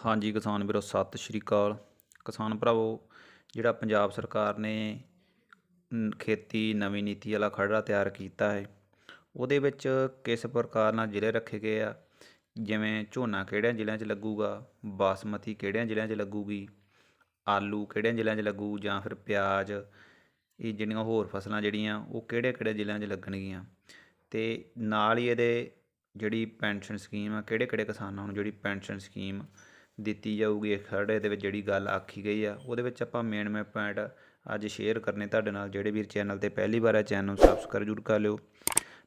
ਹਾਂਜੀ, ਕਿਸਾਨ ਵੀਰੋ, ਸਤਿ ਸ਼੍ਰੀ ਅਕਾਲ। ਕਿਸਾਨ ਭਰਾਵੋ, ਜਿਹੜਾ ਪੰਜਾਬ ਸਰਕਾਰ ਨੇ ਖੇਤੀ ਨਵੀਂ ਨੀਤੀ ਵਾਲਾ ਖਰੜਾ ਤਿਆਰ ਕੀਤਾ ਹੈ, ਉਹਦੇ ਵਿੱਚ ਕਿਸ ਪ੍ਰਕਾਰ ਨਾਲ ਜ਼ਿਲ੍ਹੇ ਰੱਖੇ ਗਏ ਆ? ਜਿਵੇਂ ਝੋਨਾ ਕਿਹੜਿਆਂ ਜ਼ਿਲ੍ਹਿਆਂ 'ਚ ਲੱਗੂਗਾ? ਬਾਸਮਤੀ ਕਿਹੜਿਆਂ ਜ਼ਿਲ੍ਹਿਆਂ 'ਚ ਲੱਗੂਗੀ? ਆਲੂ ਕਿਹੜਿਆਂ ਜ਼ਿਲ੍ਹਿਆਂ 'ਚ ਲੱਗੂ ਜਾਂ ਫਿਰ ਪਿਆਜ਼? ਇਹ ਜਿਹੜੀਆਂ ਹੋਰ ਫਸਲਾਂ ਜਿਹੜੀਆਂ, ਉਹ ਕਿਹੜੇ ਕਿਹੜੇ ਜ਼ਿਲ੍ਹਿਆਂ 'ਚ ਲੱਗਣਗੀਆਂ? ਤੇ ਨਾਲ ਹੀ ਇਹਦੇ ਜਿਹੜੀ ਪੈਨਸ਼ਨ ਸਕੀਮ ਆ, ਕਿਹੜੇ ਕਿਹੜੇ ਕਿਸਾਨਾਂ ਨੂੰ ਜਿਹੜੀ ਪੈਨਸ਼ਨ ਸਕੀਮ ਦਿੱਤੀ ਜਾਊਗੀ ਇਹ ਖਰੜੇ ਦੇ ਵਿੱਚ ਜਿਹੜੀ ਗੱਲ ਆਖੀ ਗਈ ਆ, ਉਹਦੇ ਵਿੱਚ ਆਪਾਂ ਮੇਨ ਮੇਨ ਪੁਆਇੰਟ ਅੱਜ ਸ਼ੇਅਰ ਕਰਨੇ ਤੁਹਾਡੇ ਨਾਲ, ਜਿਹੜੇ ਵੀਰ ਚੈਨਲ ਤੇ ਪਹਿਲੀ ਵਾਰ ਹੈ ਚੈਨਲ ਨੂੰ ਸਬਸਕ੍ਰਾਈਬ ਜ਼ਰੂਰ ਕਰ ਲਿਓ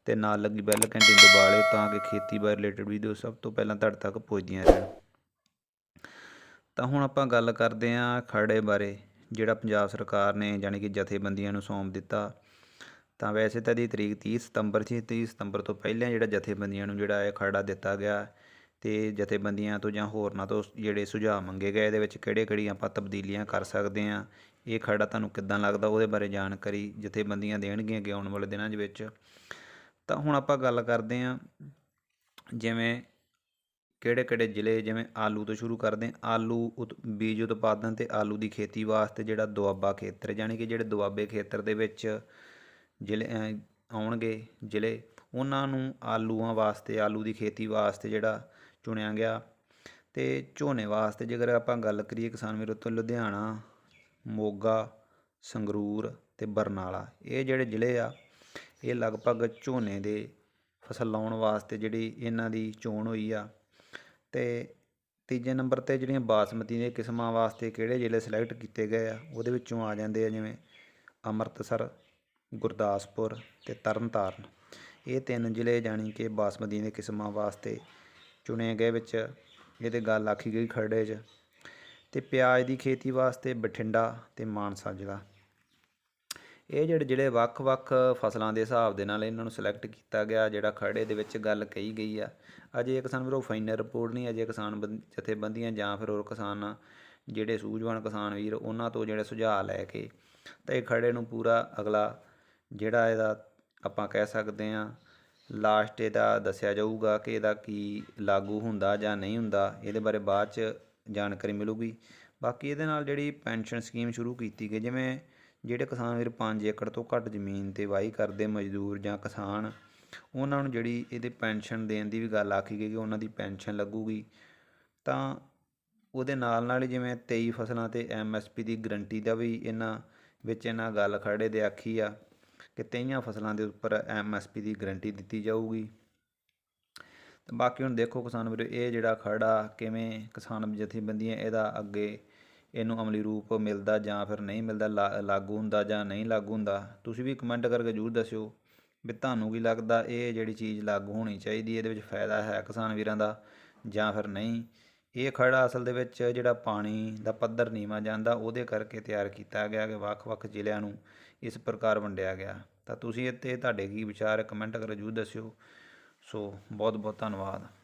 ਤੇ ਨਾਲ ਲੱਗੀ ਬੈਲ ਘੰਟੀ ਦਬਾ ਲਿਓ ਤਾਂ ਕਿ ਖੇਤੀਬਾੜੀ ਰਿਲੇਟਡ ਵੀਡੀਓ ਸਭ ਤੋਂ ਪਹਿਲਾਂ ਤੁਹਾਡੇ ਤੱਕ ਪਹੁੰਚਦੀਆਂ ਰਹਿਣ। ਤਾਂ ਹੁਣ ਆਪਾਂ ਗੱਲ ਕਰਦੇ ਹਾਂ ਖਰੜੇ ਬਾਰੇ, ਜਿਹੜਾ ਪੰਜਾਬ ਸਰਕਾਰ ਨੇ ਯਾਨੀ ਕਿ ਜਥੇਬੰਦੀਆਂ ਨੂੰ ਸੌਂਪ ਦਿੱਤਾ। ਤਾਂ ਵੈਸੇ ਤਾਂ ਦੀ ਤਰੀਕ 30 ਸਤੰਬਰ ਸੀ 30 ਸਤੰਬਰ ਤੋਂ ਪਹਿਲਾਂ ਜਿਹੜਾ ਜਥੇਬੰਦੀਆਂ ਨੂੰ ਜਿਹੜਾ ਇਹ ਖਰੜਾ ਦਿੱਤਾ ਗਿਆ ਤੇ ਜਥੇਬੰਦੀਆਂ ਤੋਂ ਜਾਂ ਹੋਰਨਾਂ ਤੋਂ ਜਿਹੜੇ ਸੁਝਾਅ ਮੰਗੇ ਗਏ, ਇਹਦੇ ਵਿੱਚ ਕਿਹੜੇ ਕਿਹੜੀ ਆਪਾਂ ਤਬਦੀਲੀਆਂ ਕਰ ਸਕਦੇ ਹਾਂ? ਇਹ ਖਰੜਾ ਤੁਹਾਨੂੰ ਕਿੱਦਾਂ ਲੱਗਦਾ? ਉਹਦੇ ਬਾਰੇ ਜਾਣਕਾਰੀ ਜਥੇਬੰਦੀਆਂ ਦੇਣਗੀਆਂ ਕਿ ਆਉਣ ਵਾਲੇ ਦਿਨਾਂ ਦੇ ਵਿੱਚ? ਤਾਂ ਹੁਣ ਆਪਾਂ ਗੱਲ ਕਰਦੇ ਹਾਂ ਜਿਵੇਂ ਕਿਹੜੇ ਕਿਹੜੇ ਜ਼ਿਲ੍ਹੇ ਜਿਵੇਂ ਆਲੂ ਤੋਂ ਸ਼ੁਰੂ ਕਰਦੇ ਹਾਂ। ਆਲੂ ਉਤ, ਬੀਜ ਉਤਪਾਦਨ ਤੇ ਆਲੂ ਦੀ ਖੇਤੀ ਵਾਸਤੇ ਜਿਹੜਾ ਦੁਆਬਾ ਖੇਤਰ ਯਾਨੀ ਕਿ ਜਿਹੜੇ ਦੁਆਬੇ ਖੇਤਰ ਦੇ ਵਿੱਚ ਜ਼ਿਲ੍ਹੇ ਆਉਣਗੇ ਜ਼ਿਲ੍ਹੇ, ਉਹਨਾਂ ਨੂੰ ਆਲੂਆਂ ਵਾਸਤੇ, ਆਲੂ ਦੀ ਖੇਤੀ ਵਾਸਤੇ ਜਿਹੜਾ ਚੁਣਿਆ ਗਿਆ। ਤੇ ਝੋਨੇ ਵਾਸਤੇ ਜੇਕਰ ਆਪਾਂ ਗੱਲ ਕਰੀਏ ਕਿਸਾਨ ਵੀਰੋ ਤੋਂ ਲੁਧਿਆਣਾ, ਮੋਗਾ, ਸੰਗਰੂਰ ਤੇ ਬਰਨਾਲਾ, ਇਹ ਜਿਹੜੇ ਜ਼ਿਲ੍ਹੇ ਆ, ਇਹ ਲਗਭਗ ਝੋਨੇ ਦੇ ਫਸਲ ਲਾਉਣ ਵਾਸਤੇ ਜਿਹੜੀ ਇਹਨਾਂ ਦੀ ਚੋਣ ਹੋਈ ਆ। ਤੇ ਤੀਜੇ ਨੰਬਰ ਤੇ ਜਿਹੜੀਆਂ ਬਾਸਮਤੀ ਦੀਆਂ ਕਿਸਮਾਂ ਵਾਸਤੇ ਕਿਹੜੇ ਜ਼ਿਲ੍ਹੇ ਸਿਲੈਕਟ ਕੀਤੇ ਗਏ ਆ, ਉਹਦੇ ਵਿੱਚੋਂ ਆ ਜਾਂਦੇ ਆ ਜਿਵੇਂ ਅੰਮ੍ਰਿਤਸਰ, ਗੁਰਦਾਸਪੁਰ ਤੇ ਤਰਨਤਾਰਨ। ਇਹ ਤਿੰਨ ਜ਼ਿਲ੍ਹੇ ਜਾਣੀ ਕਿ ਬਾਸਮਤੀ ਦੀਆਂ ਕਿਸਮਾਂ ਵਾਸਤੇ ਚੁਣੇ ਗਏ ਵਿੱਚ ਇਹਦੇ ਗੱਲ ਆਖੀ ਗਈ ਖਰੜੇ 'ਚ। ਤੇ ਪਿਆਜ਼ ਦੀ ਖੇਤੀ ਵਾਸਤੇ ਬਠਿੰਡਾ ਤੇ ਮਾਨਸਾ ਜ਼ਿਲ੍ਹਾ। ਇਹ ਜਿਹੜੇ ਜਿਹੜੇ ਵੱਖ-ਵੱਖ ਫਸਲਾਂ ਦੇ ਹਿਸਾਬ ਦੇ ਨਾਲ ਇਹਨਾਂ ਨੂੰ ਸਿਲੈਕਟ ਕੀਤਾ ਗਿਆ, ਜਿਹੜਾ ਖਰੜੇ ਦੇ ਵਿੱਚ ਗੱਲ ਕਹੀ ਗਈ ਆ, ਅਜੇ ਕਿਸਾਨ ਵੀਰੋ ਫਾਈਨਲ ਰਿਪੋਰਟ ਨਹੀਂ, ਅਜੇ ਕਿਸਾਨ ਬੰ- ਜਥੇਬੰਦੀਆਂ ਜਾਂ ਫਿਰ ਹੋਰ ਕਿਸਾਨ ਜਿਹੜੇ ਸੂਝਵਾਨ ਕਿਸਾਨ ਵੀਰ, ਉਹਨਾਂ ਤੋਂ ਜਿਹੜੇ ਸੁਝਾਅ ਲੈ ਕੇ ਤਾਂ ਇਹ ਖਰੜੇ ਨੂੰ ਪੂਰਾ ਅਗਲਾ ਜਿਹੜਾ ਇਹਦਾ ਆਪਾਂ ਕਹਿ ਸਕਦੇ ਹਾਂ ਲਾਸਟ ਇਹਦਾ ਦੱਸਿਆ ਜਾਊਗਾ ਕਿ ਇਹਦਾ ਕੀ ਲਾਗੂ ਹੁੰਦਾ ਜਾਂ ਨਹੀਂ ਹੁੰਦਾ, ਇਹਦੇ ਬਾਰੇ ਬਾਅਦ ਚ ਜਾਣਕਾਰੀ ਮਿਲੂਗੀ। ਬਾਕੀ ਇਹਦੇ ਨਾਲ ਜਿਹੜੀ ਪੈਨਸ਼ਨ ਸਕੀਮ ਸ਼ੁਰੂ ਕੀਤੀ ਗਈ, ਜਿਵੇਂ ਜਿਹੜੇ ਕਿਸਾਨ ਵੀਰ 5 ਏਕੜ ਤੋਂ ਘੱਟ ਜ਼ਮੀਨ ਤੇ ਵਾਹੀ ਕਰਦੇ ਮਜ਼ਦੂਰ ਜਾਂ ਕਿਸਾਨ, ਉਹਨਾਂ ਨੂੰ ਜਿਹੜੀ ਇਹਦੇ ਪੈਨਸ਼ਨ ਦੇਣ ਦੀ ਵੀ ਗੱਲ ਆਖੀ ਗਈ ਕਿ ਉਹਨਾਂ ਦੀ ਪੈਨਸ਼ਨ ਲੱਗੂਗੀ, ਤਾਂ ਉਹਦੇ ਨਾਲ ਨਾਲ ਹੀ ਜਿਵੇਂ 23 ਫਸਲਾਂ ਤੇ ਐਮਐਸਪੀ ਦੀ ਗਰੰਟੀ ਦਾ ਵੀ ਇਹਨਾਂ ਵਿੱਚ ਇਹਨਾਂ ਗੱਲ ਖੜੇ ਦੇ ਆਖੀ ਆ। ਕਿ 23 ਫਸਲਾਂ ਦੇ ਉੱਪਰ ਐਮਐਸਪੀ ਦੀ ਗਰੰਟੀ ਦਿੱਤੀ ਜਾਊਗੀ। ਤੇ ਬਾਕੀ ਹੁਣ ਦੇਖੋ ਕਿਸਾਨ ਵੀਰੋ, ਇਹ ਜਿਹੜਾ ਖੜਾ ਕਿਵੇਂ ਕਿਸਾਨ ਜਥੇਬੰਦੀਆਂ ਇਹਦਾ ਅੱਗੇ ਇਹਨੂੰ ਅਮਲੀ ਰੂਪ ਮਿਲਦਾ ਜਾਂ ਫਿਰ ਨਹੀਂ ਮਿਲਦਾ, ਲਾ- ਲਾਗੂ ਹੁੰਦਾ ਜਾਂ ਨਹੀਂ ਲਾਗੂ ਹੁੰਦਾ, ਤੁਸੀਂ ਵੀ ਕਮੈਂਟ ਕਰਕੇ ਜ਼ਰੂਰ ਦੱਸਿਓ ਵੀ ਤੁਹਾਨੂੰ ਕੀ ਲੱਗਦਾ ਇਹ ਜਿਹੜੀ ਚੀਜ਼ ਲਾਗੂ ਹੋਣੀ ਚਾਹੀਦੀ, ਇਹਦੇ ਵਿੱਚ ਫਾਇਦਾ ਹੈ ਕਿਸਾਨ ਵੀਰਾਂ ਦਾ ਜਾਂ ਫਿਰ ਨਹੀਂ? ਇਹ ਖੜਾ ਅਸਲ ਦੇ ਵਿੱਚ ਜਿਹੜਾ ਪਾਣੀ ਦਾ ਪੱਧਰ ਨੀਵਾਂ ਜਾਂਦਾ, ਉਹਦੇ ਕਰਕੇ ਤਿਆਰ ਕੀਤਾ ਗਿਆ ਕਿ ਵੱਖ-ਵੱਖ ਜ਼ਿਲ੍ਹਿਆਂ ਨੂੰ ਇਸ ਪ੍ਰਕਾਰ ਵੰਡਿਆ ਗਿਆ। ਤਾਂ ਤੁਸੀਂ ਇੱਥੇ ਤੁਹਾਡੇ ਕੀ ਵਿਚਾਰ ਕਮੈਂਟ ਕਰਕੇ ਜ਼ਰੂਰ ਦੱਸਿਓ। ਸੋ ਬਹੁਤ ਬਹੁਤ ਧੰਨਵਾਦ।